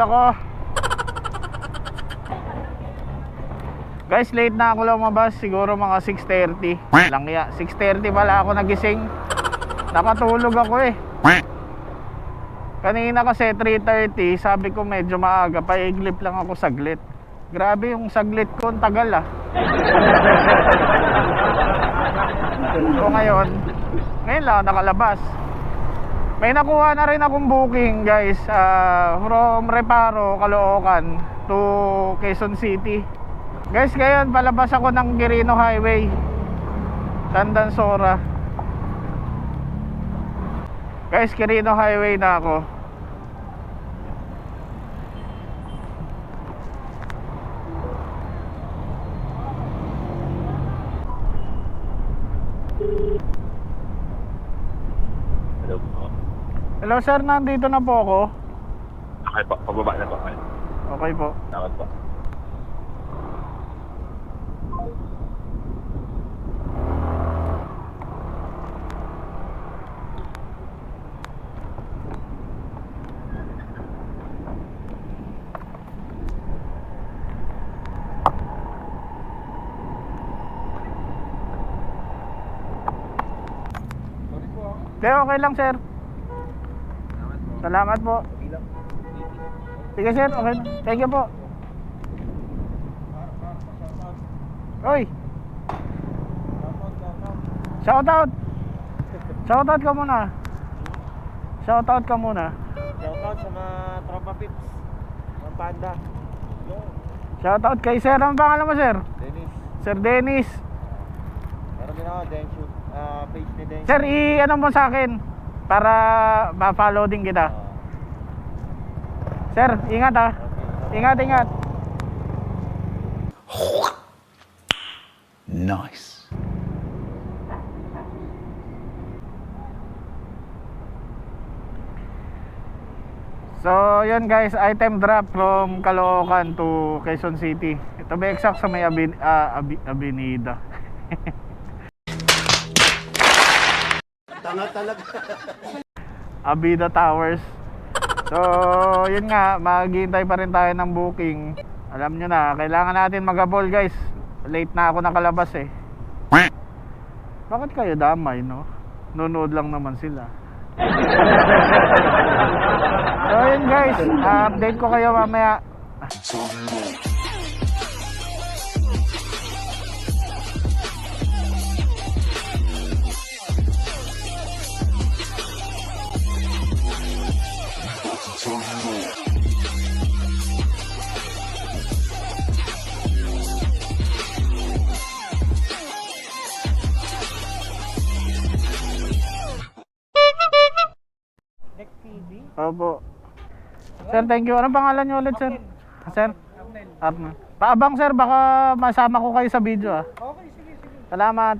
nako. Guys, late na ako lumabas. Siguro mga 6.30. Lang ya. 6.30 pala ako nagising. Nakatulog ako eh. Kanina kasi 3.30, sabi ko medyo maaga. Paiglip lang ako saglit. Grabe yung saglit ko, ang tagal ah. so ngayon, ngayon lang nakalabas. May nakuha na rin akong booking guys ah, from Reparo, Caloocan to Quezon City. Guys, ngayon palabas ako ng Quirino Highway. Tandansora. Guys, Quirino Highway na ako. Hello po. Hello sir, nandito na po ako. Okay po, pababa na po. Okay. Okay po. Salamat po. Hindi, okay lang sir. Salamat po. Sige sir, okay na. Thank you po. Oy. Shout out. Shout out ka muna. Shout out ka muna. Shoutout sa mga tropa pips. Mga panda. Shout out kay sir. Ang pangalan mo sir? Dennis. Sir Dennis. Meron din ako, Denshu. Uh, page ni Denshu. Sir, i-ano mo sa akin para ma-follow din kita. Sir, ingat ha. Ingat, ingat. Nice. So, yun guys, item drop from Caloocan to Quezon City. Ito ba exact sa may abin, ah, abi, Avenida. Abida Towers. So, yun nga, maghihintay pa rin tayo ng booking. Alam nyo na, kailangan natin mag-abol guys. Late na ako nakalabas eh. Bakit kayo damay, no? Nunood lang naman sila. So yun guys, ah, update ko kayo mamaya. Opo. Sir, thank you. Anong pangalan niyo ulit, sir? Sir? Arnel. Paabang, sir. Baka masama ko kayo sa video, ah. Okay, sige, sige. Salamat.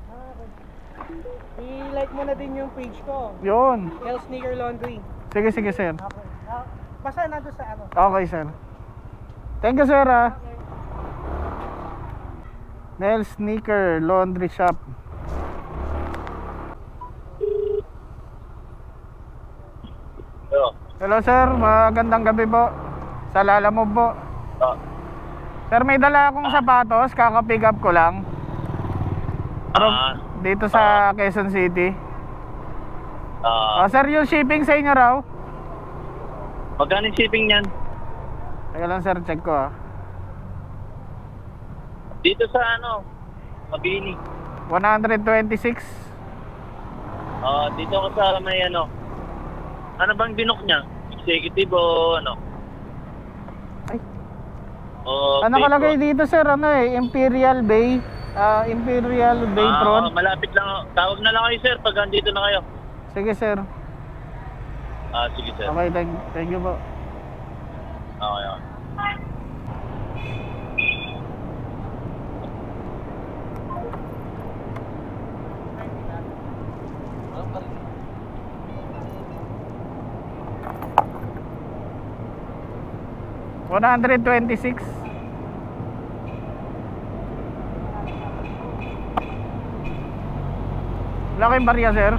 I-like mo na din yung page ko. Yun. Hell Sneaker Laundry. Sige, sige, sir. Okay. Ah, basta nandun sa ano. Okay, sir. Thank you, sir, ah. Nail Sneaker Laundry Shop. Hello. Sir. Magandang gabi po. Sa Lala mo po. Ah, Sir, may dala akong sapatos. Kaka-pick up ko lang. ah, Dito sa Quezon City. ah, Oh, sir, yung shipping sa inyo raw. magkano yung shipping niyan? Teka lang, sir. Check ko, ah. Dito sa ano, Mabini. 126. Ah, dito ako sa may ano. Ano bang binok niya? Executive o ano? Ay. O Ano Bayfront? kalagay dito, sir? Ano eh? Imperial Bay. Ah, Imperial Bay Ah, malapit lang. Tawag na lang kayo sir pag andito na kayo. Sige, sir. Ah, sige sir. Okay, thank, thank you po. Okay, okay. 126 Wala kayong barya sir?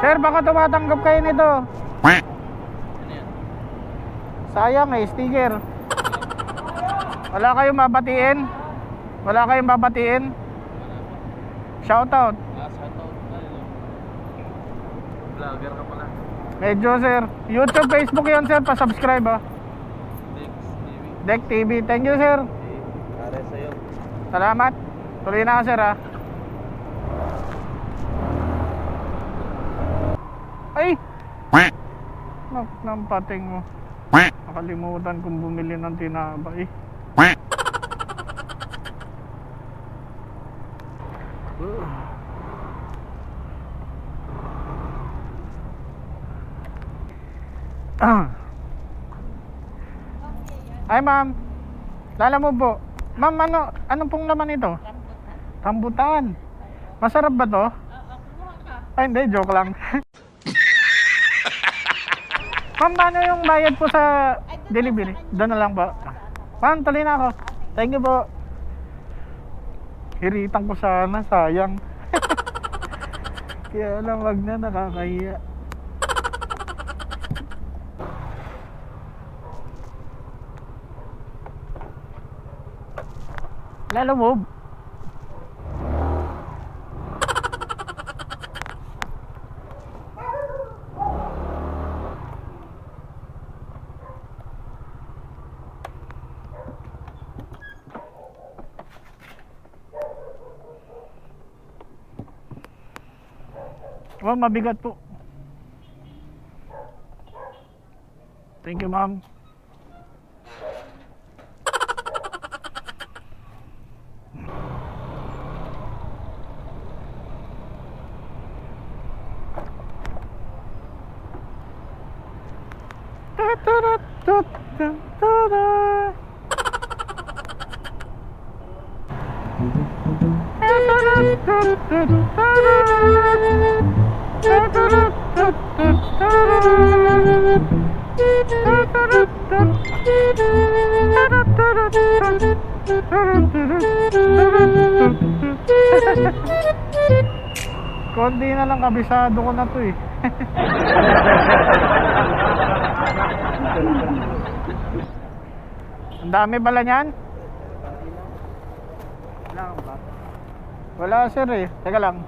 Sir baka tumatanggap kayo nito. Sayang eh sticker. Wala kayong babatiin. Wala kayong babatiin. Shoutout. Vlogger ka pala. Medyo sir. YouTube, Facebook yun sir. Pa-subscribe ah. Dex TV. Deck TV. Thank you sir. Para sa'yo. Salamat. Tuloy na ka sir ah. Ay! Nak, nampating mo. Nakalimutan kong bumili ng tinapay. Ah. Ay ma'am. Lala mo po. Ma'am, ano, ano pong laman ito? Rambutan. Masarap ba to? Ay, hindi. Joke lang. Ma'am, paano yung bayad po sa delivery? Doon na lang po. Ma'am, tuloy na ako. Thank you po. Hiritan ko sana. Sayang. Kaya lang, wag na. Nakakahiya. Lalo move. Oh, mabigat po. Thank you, ma'am. Konti na lang kabisado ko na to eh. Ang dami pala niyan? Wala sir eh. Teka lang.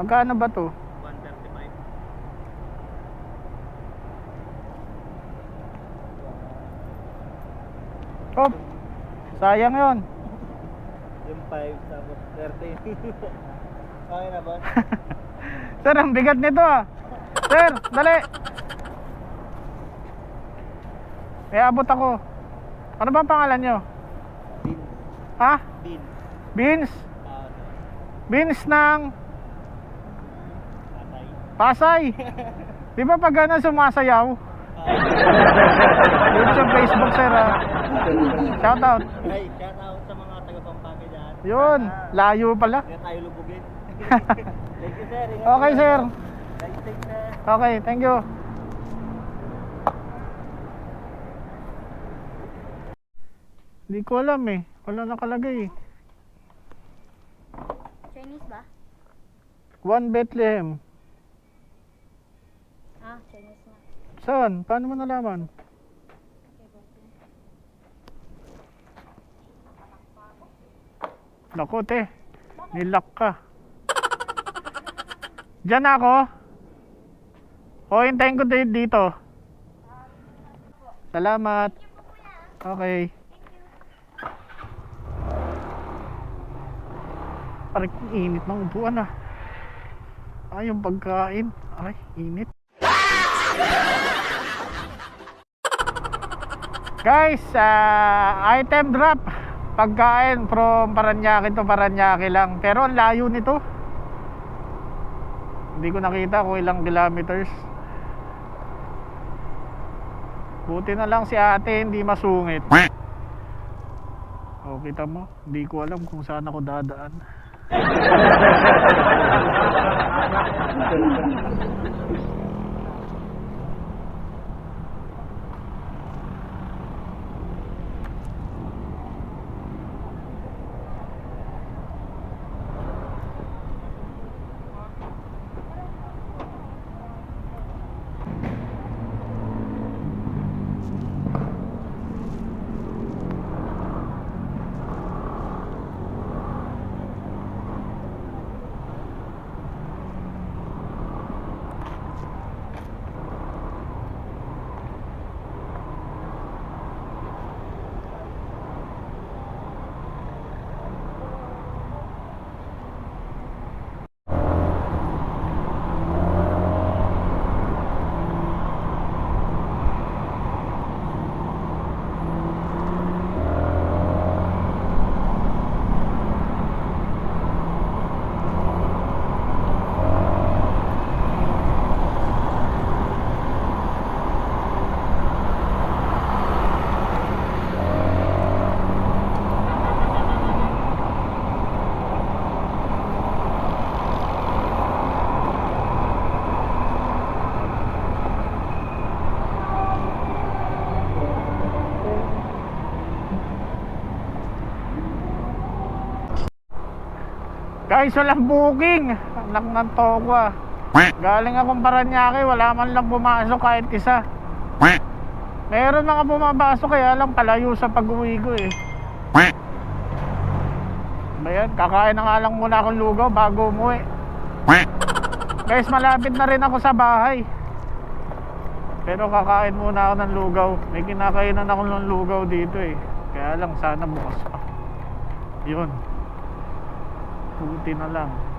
Magkano ba to? 135. Oh, sayang yon. Yung 5 tapos 30. okay na boss? Sir, ang bigat nito ah. Sir, dali. May abot ako. Ano ba ang pangalan nyo? Bin. Ha? Bin. Beans? Ah, Beans ng patay. Pasay. Di ba pag ano sumasayaw? Ah, YouTube, Facebook, sir ah. Shout out. Ay, shout out sa mga taga Pampanga dyan. Yun, layo pala. Kaya tayo lubugin. Thank you sir. Ingat Okay, sir. Thank you sir. Okay, thank you. Hindi ko alam eh. Wala nakalagay eh. Chinese ba? One Bethlehem. Ah, Chinese na. Saan? Paano mo nalaman? Naku, te. Nilak ka. Diyan ako. O, hintayin ko dito. Salamat. Okay. Parang init ng upuan ah. Ay, yung pagkain. Ay, init. Guys, ah, item drop. Pagkain from Paranaque to Paranaque lang. Pero ang layo nito. Hindi ko nakita kung ilang kilometers. Buti na lang si ate hindi masungit. O, kita mo? Hindi ko alam kung saan ako dadaan. Guys, walang booking. Anak ng tokwa. Galing akong Paranaque, wala man lang pumasok kahit isa. Meron mga pumapasok kaya lang palayo sa pag-uwi ko eh. Ba yan? Kakain na nga lang muna akong lugaw bago umuwi. Guys, malapit na rin ako sa bahay. Pero kakain muna ako ng lugaw. May kinakainan ako ng lugaw dito eh. Kaya lang sana bukas pa. Yun. Buti na lang.